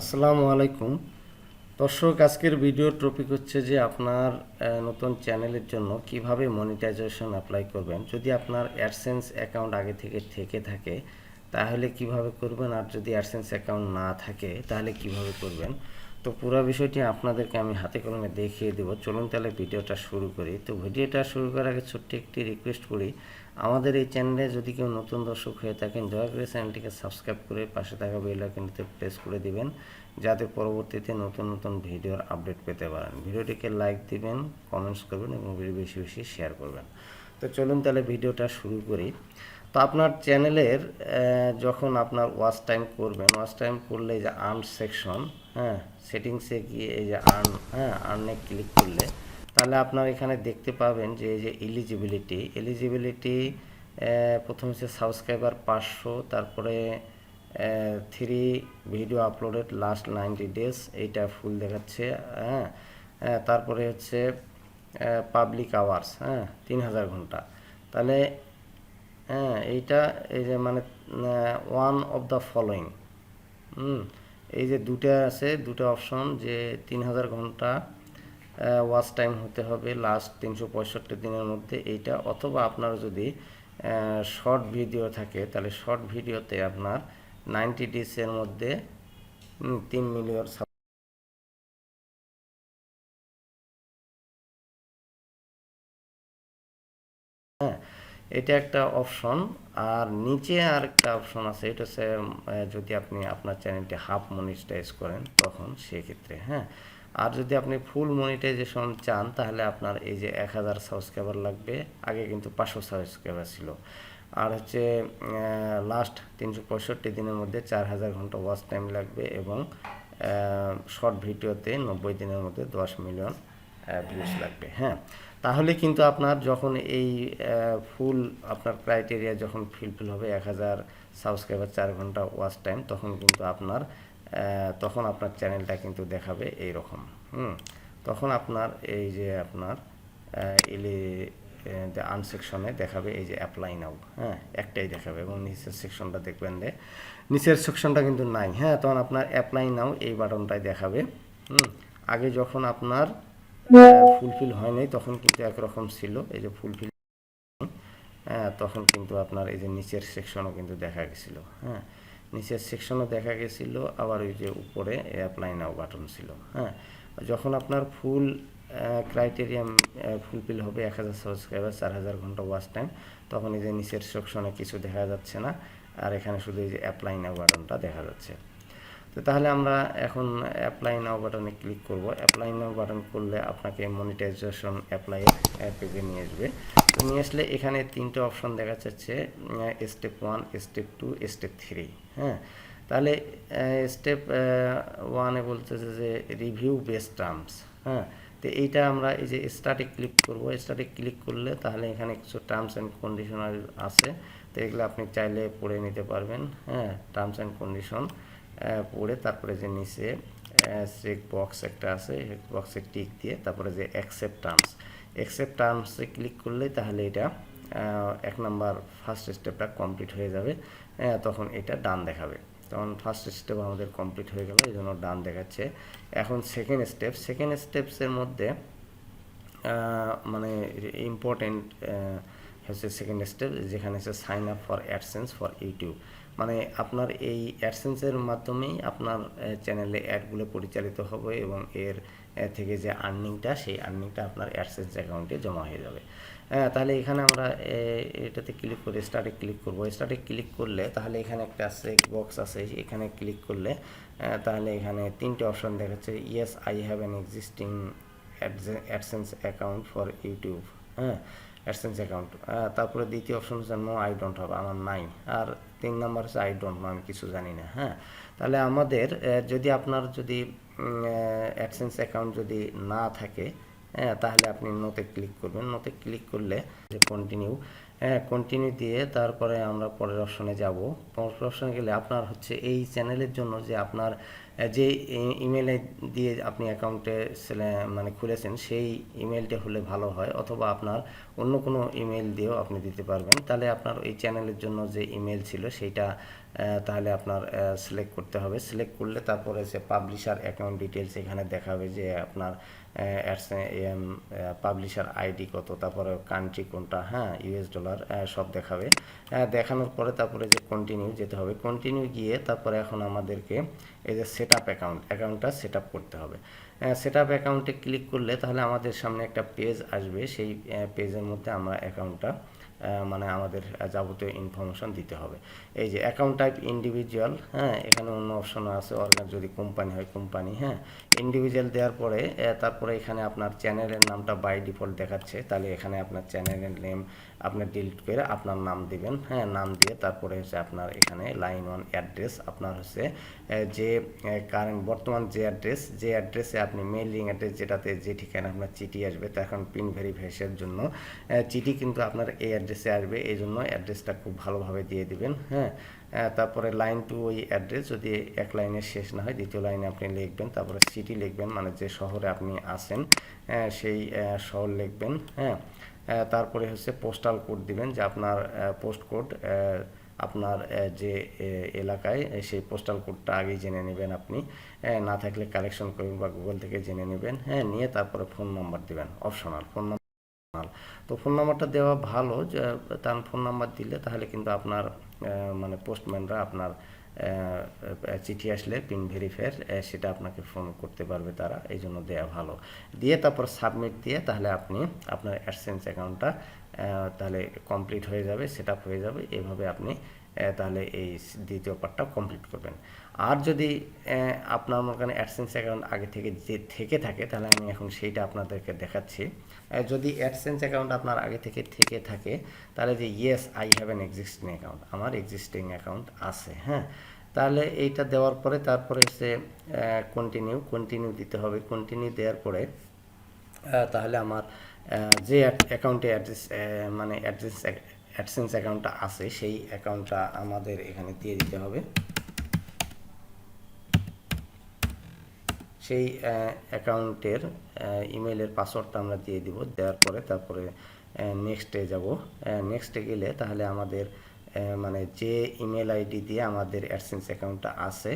আসসালামু আলাইকুম। দর্শক, আজকের ভিডিওর টপিক হচ্ছে যে আপনার নতুন চ্যানেলের জন্য কীভাবে মনিটাইজেশন অ্যাপ্লাই করবেন। যদি আপনার অ্যাডসেন্স অ্যাকাউন্ট আগে থেকে থেকে থাকে, তাহলে কীভাবে করবেন? আর যদি অ্যাডসেন্স অ্যাকাউন্ট না থাকে, তাহলে কীভাবে করবেন? তো পুরো বিষয়টি আপনাদেরকে আমি হাতে কলমে দেখিয়ে দেবো। চলুন তাহলে ভিডিওটা শুরু করি। তো ভিডিওটা শুরু করার আগে ছোট্ট একটি রিকোয়েস্ট করি আমাদের এই চ্যানেলে যদি কেউ নতুন দর্শক হয়ে থাকেন, দয়া করে চ্যানেলটিকে সাবস্ক্রাইব করে পাশে থাকা বেল আইকনটিতে প্রেস করে দিবেন, যাতে পরবর্তীতে নতুন নতুন ভিডিওর আপডেট পেতে পারেন। ভিডিওটিকে লাইক দিবেন কমেন্টস করবেন এবং ভিডিও বেশি বেশি শেয়ার করবেন। তো চলুন তাহলে ভিডিওটা শুরু করি। তো আপনার চ্যানেলের যখন আপনার ওয়াচ টাইম করবেন ওয়াচ টাইম করলে যে আর্ন সেকশন হ্যাঁ সেটিংসে গিয়ে এই যে আর্ন হ্যাঁ আর্নে ক্লিক করলে তাহলে আপনার এখানে দেখতে পাবেন যে এই যে এলিজিবিলিটি এলিজিবিলিটি প্রথম হচ্ছে সাবস্ক্রাইবার পাঁচশো, তারপরে three video uploaded last ninety days এইটা ফুল দেখাচ্ছে হ্যাঁ? তারপরে হচ্ছে পাবলিক আওয়ার্স হ্যাঁ? তিন হাজার ঘণ্টা। তাহলে হ্যাঁ এইটা, এই যে মানে ওয়ান অফ দ্য ফলোয়িং এই যে দুটো আছে দুটো অপশন যে তিন হাজার ঘণ্টা ওয়াচ টাইম হতে হবে লাস্ট তিনশো পঁয়ষট্টি দিনের মধ্যে এইটা। অথবা আপনার যদি শর্ট ভিডিও থাকে, তাহলে শর্ট ভিডিওতে আপনার নাইনটি ডিসের মধ্যে তিন মিলিয়ন হ্যাঁ এটা একটা অপশন আর নিচে আর একটা অপশন আছে, এটা হচ্ছে যদি আপনি আপনার চ্যানেলটি হাফ মনিটাইজ করেন তখন সেক্ষেত্রে হ্যাঁ। আর যদি আপনি ফুল মনিটাইজেশন চান, তাহলে আপনার এই যে এক হাজার সাবস্ক্রাইবার লাগবে। আগে কিন্তু পাঁচশো সাবস্ক্রাইবার ছিল। আর হচ্ছে লাস্ট তিনশো পঁয়ষট্টি দিনের মধ্যে চার হাজার ঘণ্টা ওয়াচ টাইম লাগবে এবং শর্ট ভিডিওতে নব্বই দিনের মধ্যে দশ মিলিয়ন ভিউজ লাগবে। হ্যাঁ তাহলে কিন্তু আপনার যখন এই ফুল আপনার ক্রাইটেরিয়া যখন ফিলফিল হবে, এক হাজার সাবস্ক্রাইবার চার ঘণ্টা ওয়াচ টাইম তখন কিন্তু আপনার তখন আপনার চ্যানেলটা কিন্তু দেখাবে এই রকম হুম? তখন আপনার এই যে আপনার এলি আনসেকশনে দেখাবে এই যে অ্যাপ্লাই নাও হ্যাঁ একটাই দেখাবে এবং নিচের সেকশনটা দেখবেন যে, নিচের সেকশনটা কিন্তু নাই। হ্যাঁ তখন আপনার অ্যাপ্লাই নাও এই বাটনটাই দেখাবে। হুম? আগে যখন আপনার ফুলফিল হয়নি তখন কিন্তু একরকম ছিল। এই যে ফুলফিল হ্যাঁ তখন কিন্তু আপনার এই যে নিচের সেকশনও কিন্তু দেখা গেছিল। হ্যাঁ নিচের সেকশনও দেখা গেছিল, আবার ওই যে উপরে অ্যাপ্লাই নাও বাটন ছিল হ্যাঁ? যখন আপনার ফুল ক্রাইটেরিয়াম ফুলফিল হবে এক হাজার সাবস্ক্রাইবার চার হাজার ঘণ্টা ওয়াচ টাইম তখন এই যে নিচের সেকশনে কিছু দেখা যাচ্ছে না, আর এখানে শুধু এই যে অ্যাপ্লাই নাও বাটনটা দেখা যাচ্ছে। তো তাহলে আমরা এখন অ্যাপ্লাই নাও বাটনে ক্লিক করব। অ্যাপ্লাই নাও বাটন করলে আপনাকে মনিটাইজেশন অ্যাপ্লাইয়ের পেজে নিয়ে আসবে। তো নিয়ে আসলে এখানে তিনটে অপশন দেখা যাচ্ছে step one step two step three হ্যাঁ? তাহলে স্টেপ ওয়ানে বলতেছে যে রিভিউ বেস্ট টার্মস হ্যাঁ? তো এইটা আমরা এই যে স্টার্টে ক্লিক করব স্টার্টে ক্লিক করলে তাহলে এখানে কিছু টার্মস অ্যান্ড কন্ডিশনাল আছে। তো এগুলো আপনি চাইলে পড়ে নিতে পারবেন হ্যাঁ? টার্মস অ্যান্ড কন্ডিশন পড়ে তারপরে যে নিচে চেক বক্স একটা আছে বক্সে টিক দিয়ে তারপরে যে অ্যাকসেপ্ট টার্মস অ্যাকসেপ্ট টার্মসে ক্লিক করলেই তাহলে এটা এক নাম্বার ফার্স্ট স্টেপটা কমপ্লিট হয়ে যাবে। তখন এটা ডান দেখাবে। তখন ফার্স্ট স্টেপ আমাদের কমপ্লিট হয়ে গেল এই জন্য ডান দেখাচ্ছে। এখন সেকেন্ড স্টেপ সেকেন্ড স্টেপসের মধ্যে মানে ইম্পর্টেন্ট হচ্ছে সেকেন্ড স্টেপ যেখানে হচ্ছে sign up for AdSense for YouTube মানে আপনার এই অ্যাডসেন্সের মাধ্যমেই আপনার চ্যানেলে অ্যাডগুলো পরিচালিত হবে এবং এর থেকে যে আর্নিংটা সেই আর্নিংটা আপনার অ্যাডসেন্স অ্যাকাউন্টে জমা হয়ে যাবে। হ্যাঁ তাহলে এখানে আমরা এটাতে ক্লিক করে স্টার্টে ক্লিক করব। স্টার্টে ক্লিক করলে তাহলে এখানে একটা আছে বক্স আছে, এখানে ক্লিক করলে তাহলে এখানে তিনটে অপশন দেখাচ্ছে। Yes I have an existing AdSense account for YouTube হ্যাঁ? অ্যাডসেন্স অ্যাকাউন্ট তারপরে দ্বিতীয় অপশন হচ্ছে নো আই ডোন্ট হবে আমার নাই। আর তিন নাম্বার আই ডোন্ট নো আমি কিছু জানি না হ্যাঁ? তাহলে আমাদের যদি আপনার যদি অ্যাডসেন্স অ্যাকাউন্ট যদি না থাকে হ্যাঁ তাহলে আপনি নোতে ক্লিক করবেন। নোতে ক্লিক করলে যে কন্টিনিউ হ্যাঁ কন্টিনিউ দিয়ে তারপরে আমরা পরের অপশনে যাব। পরের অপশনে গেলে আপনার হচ্ছে এই চ্যানেলের জন্য যে আপনার যে ইমেলে দিয়ে আপনি অ্যাকাউন্টে মানে খুলেছেন, সেই ইমেলটা হলে ভালো হয়। অথবা আপনার অন্য কোনো ইমেল দিয়েও আপনি দিতে পারবেন। তাহলে আপনার এই চ্যানেলের জন্য যে ইমেল ছিল আহ, তাহলে আপনার সিলেক্ট করতে হবে। সিলেক্ট করলে তারপরে যে পাবলিশার অ্যাকাউন্ট ডিটেলস এখানে দেখাবে যে আপনার পাবলিশার আইডি কত তারপরে কান্ট্রি কোনটা হ্যাঁ ইউএস ডলার সব দেখাবে। দেখানোর পরে তারপরে যে কন্টিনিউ যেতে হবে। কন্টিনিউ গিয়ে তারপরে এখন আমাদেরকে এই যে সেট আপ অ্যাকাউন্ট অ্যাকাউন্টটা সেট আপ করতে হবে। সেট আপ অ্যাকাউন্টে ক্লিক করলে তাহলে আমাদের সামনে একটা পেজ আসবে। সেই পেজের মধ্যে আমরা অ্যাকাউন্টটা মানে আমাদের যাবতীয় ইনফরমেশন দিতে হবে। এই যে অ্যাকাউন্ট টাইপ ইন্ডিভিজুয়াল হ্যাঁ এখানে অন্য অপশনও আছে। অর্গান যদি কোম্পানি হয় কোম্পানি হ্যাঁ। ইন্ডিভিজুয়াল দেওয়ার পরে তারপরে এখানে আপনার চ্যানেলের নামটা বাই ডিফল্ট দেখাচ্ছে। তাহলে এখানে আপনার চ্যানেলের নেম আপনার ডিলিট করে আপনার নাম দিবেন। হ্যাঁ নাম দিয়ে তারপরে হচ্ছে আপনার এখানে লাইন ওয়ান অ্যাড্রেস আপনার হচ্ছে যে কারেন্ট বর্তমান যে অ্যাড্রেস যে অ্যাড্রেসে আপনি মেইলিং অ্যাড্রেস যেটাতে যে ঠিকানা আপনার চিঠি আসবে, তা এখন পিন ভেরিফিকেশনের জন্য চিঠি কিন্তু আপনার এই অ্যাড্রেসে আসবে, এই জন্য অ্যাড্রেসটা খুব ভালোভাবে দিয়ে দিবেন হ্যাঁ। তারপরে লাইন টু ওই অ্যাড্রেস যদি এক লাইনে শেষ না হয়, দ্বিতীয় লাইনে আপনি লিখবেন, তারপরে সিটি লিখবেন মানে যে শহরে আপনি আসেন সেই শহর লিখবেন হ্যাঁ। তারপরে হচ্ছে পোস্টাল কোড দিবেন যে আপনার পোস্ট কোড আপনার যে এলাকায় সেই পোস্টাল কোডটা আগেই জেনে নেবেন আপনি। না থাকলে কালেকশন করবেন বা গুগল থেকে জেনে নেবেন। হ্যাঁ নিয়ে তারপরে ফোন নাম্বার দিবেন অপশনাল ফোন নাম্বার তো ফোন নাম্বারটা দেওয়া ভালো তার ফোন নাম্বার দিলে তাহলে কিন্তু আপনার মানে পোস্টম্যানরা আপনার চিঠি আসলে পিন ভেরিফায়ার সেটা আপনাকে ফোন করতে পারবে তারা, এই জন্য দেওয়া ভালো। দিয়ে তারপর সাবমিট দিয়ে তাহলে আপনি আপনার অ্যাডসেন্স অ্যাকাউন্টটা তাহলে কমপ্লিট হয়ে যাবে সেট হয়ে যাবে। এভাবে আপনি তাহলে এই দ্বিতীয় পার্টটা কমপ্লিট করবেন। আর যদি আপনার মনে করেন অ্যাডসেন্স অ্যাকাউন্ট আগে থেকে যে থেকে থাকে, তাহলে আমি এখন সেইটা আপনাদেরকে দেখাচ্ছি। যদি অ্যাডসেন্স অ্যাকাউন্ট আপনার আগে থেকে থেকে থাকে, তাহলে যে yes I have an existing account আমার এক্সিস্টিং অ্যাকাউন্ট আছে হ্যাঁ? তাহলে এইটা দেওয়ার পরে, তারপরে হচ্ছে কন্টিনিউ কন্টিনিউ দিতে হবে। কন্টিনিউ দেওয়ার পরে তাহলে আমার যে অ্যাকাউন্টে অ্যাড্রেস মানে অ্যাড্রেস অ্যাডসেন্স অ্যাকাউন্টটা আছে, সেই অ্যাকাউন্টটা আমাদের এখানে দিয়ে দিতে হবে। সেই অ্যাকাউন্টের ইমেলের পাসওয়ার্ডটা আমরা দিয়ে দিব, দেওয়ার পরে তারপরে নেক্সটে যাব। নেক্সটে গেলে তাহলে আমাদের মানে যে ইমেল আইডি দিয়ে আমাদের অ্যাডসেন্স অ্যাকাউন্টটা আছে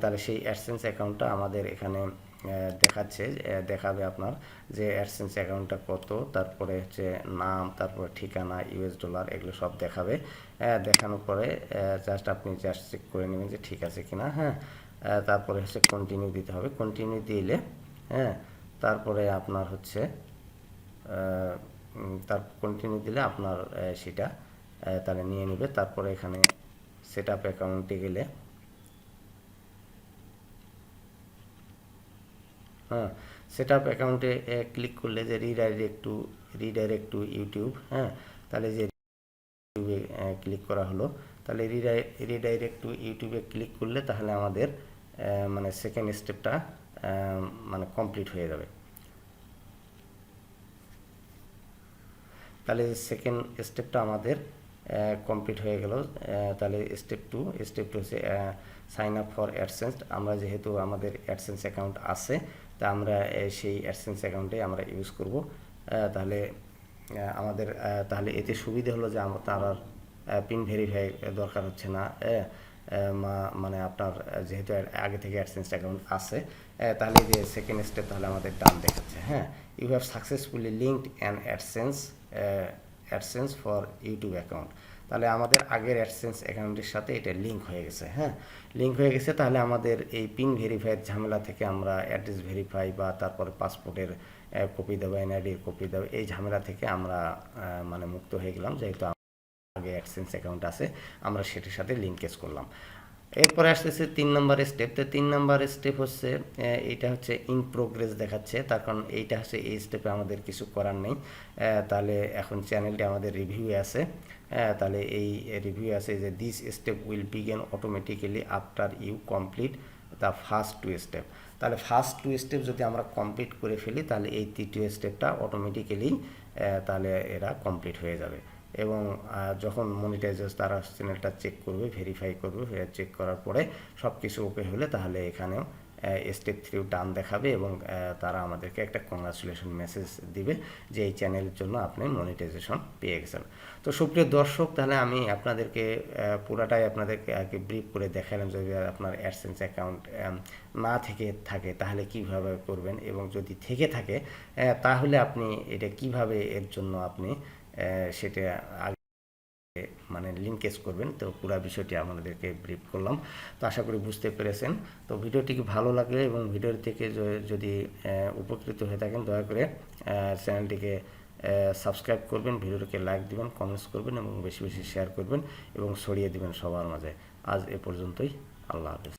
তাহলে সেই অ্যাডসেন্স অ্যাকাউন্টটা আমাদের এখানে দেখাচ্ছে দেখাবে আপনার যে অ্যাডসেন্স অ্যাকাউন্টটা কত, তারপরে হচ্ছে নাম, তারপরে ঠিকানা, ইউএস ডলার, এগুলো সব দেখাবে। দেখানোর পরে জাস্ট আপনি জাস্ট চেক করে নেবেন যে ঠিক আছে কিনা হ্যাঁ? তারপরে হচ্ছে কন্টিনিউ দিতে হবে। কন্টিনিউ দিলে হ্যাঁ তারপরে আপনার হচ্ছে তার কন্টিনিউ দিলে আপনার সেটা তাহলে নিয়ে নেবে। তারপরে এখানে সেট আপ অ্যাকাউন্টে গেলে হ্যাঁ সেট আপ অ্যাকাউন্টে ক্লিক করলে যে redirect to redirect to YouTube হ্যাঁ তাহলে যে ক্লিক করা হলো তাহলে রিডাইরেক্ট টু ইউটিউবে ক্লিক করলে তাহলে আমাদের মানে সেকেন্ড স্টেপটা মানে কমপ্লিট হয়ে যাবে। তাহলে সেকেন্ড স্টেপটা আমাদের কমপ্লিট হয়ে গেল। তাহলে স্টেপ টু স্টেপ টু হচ্ছে সাইন আপ ফর অ্যাডসেন্স আমরা যেহেতু আমাদের অ্যাডসেন্স অ্যাকাউন্ট আছে, তা আমরা সেই অ্যাডসেন্স অ্যাকাউন্টে আমরা ইউজ করব। তাহলে আমাদের তাহলে এতে সুবিধা হলো যে আমরা, তার পিন ভেরিফাই দরকার হচ্ছে না মানে আপনার যেহেতু আগে থেকে অ্যাডসেন্স অ্যাকাউন্ট আছে তাহলে যে সেকেন্ড স্টেপ তাহলে আমাদের ডান দেখাচ্ছে হ্যাঁ? You have successfully linked an AdSense AdSense for YouTube account তাহলে আমাদের আগের অ্যাডসেন্স অ্যাকাউন্টের সাথে এটা লিঙ্ক হয়ে গেছে হ্যাঁ? লিঙ্ক হয়ে গেছে, তাহলে আমাদের এই পিন ভেরিফাইয়ের ঝামেলা থেকে আমরা অ্যাড্রেস ভেরিফাই বা তারপরে পাসপোর্টের কপি দেবো এনআইডির কপি দেবো, এই ঝামেলা থেকে আমরা মানে মুক্ত হয়ে গেলাম, যেহেতু আগে অ্যাডসেন্স অ্যাকাউন্ট আছে, আমরা সেটির সাথে লিঙ্কেজ করলাম। এরপরে আসতেছে তিন নম্বর স্টেপ তো তিন নম্বর স্টেপ হচ্ছে এইটা হচ্ছে ইন প্রোগ্রেস দেখাচ্ছে, তার কারণ এইটা হচ্ছে এই স্টেপে আমাদের কিছু করার নেই। তাহলে এখন চ্যানেলটি আমাদের রিভিউ আছে। তাহলে এই রিভিউ আছে যে this step will begin automatically after you complete the first two step তাহলে ফার্স্ট টু স্টেপ যদি আমরা কমপ্লিট করে ফেলি, তাহলে এই তৃতীয় স্টেপটা অটোমেটিক্যালি তাহলে এরা কমপ্লিট হয়ে যাবে। এবং যখন মনিটাইজার তারা চ্যানেলটা চেক করবে ভেরিফাই করবে চেক করার পরে সব কিছু ওকে হলে তাহলে এখানেও স্টেপ থ্রিও ডান দেখাবে এবং তারা আমাদেরকে একটা কংগ্রাচুলেশন মেসেজ দিবে যে এই চ্যানেলের জন্য আপনি মনিটাইজেশন পেয়ে গেছেন। তো সুপ্রিয় দর্শক, তাহলে আমি আপনাদেরকে পুরাটাই আপনাদেরকে আগে ব্রিফ করে দেখালাম যদি আপনার অ্যাডসেন্স অ্যাকাউন্ট না থেকে থাকে তাহলে কীভাবে করবেন এবং যদি থেকে থাকে তাহলে আপনি এটা কীভাবে এর জন্য আপনি সেটা আগে মানে লিঙ্কেজ করবেন। তো পুরো বিষয়টি আমাদেরকে ব্রিফ করলাম। তো আশা করি বুঝতে পেরেছেন। তো ভিডিওটিকে ভালো লাগলে এবং ভিডিও থেকে যদি উপকৃত হয়ে থাকেন, দয়া করে চ্যানেলটিকে সাবস্ক্রাইব করবেন, ভিডিওটিকে লাইক দিবেন কমেন্টস করবেন এবং বেশি বেশি শেয়ার করবেন এবং ছড়িয়ে দিবেন সবার মাঝে। আজ এ পর্যন্তই। আল্লাহ হাফেজ।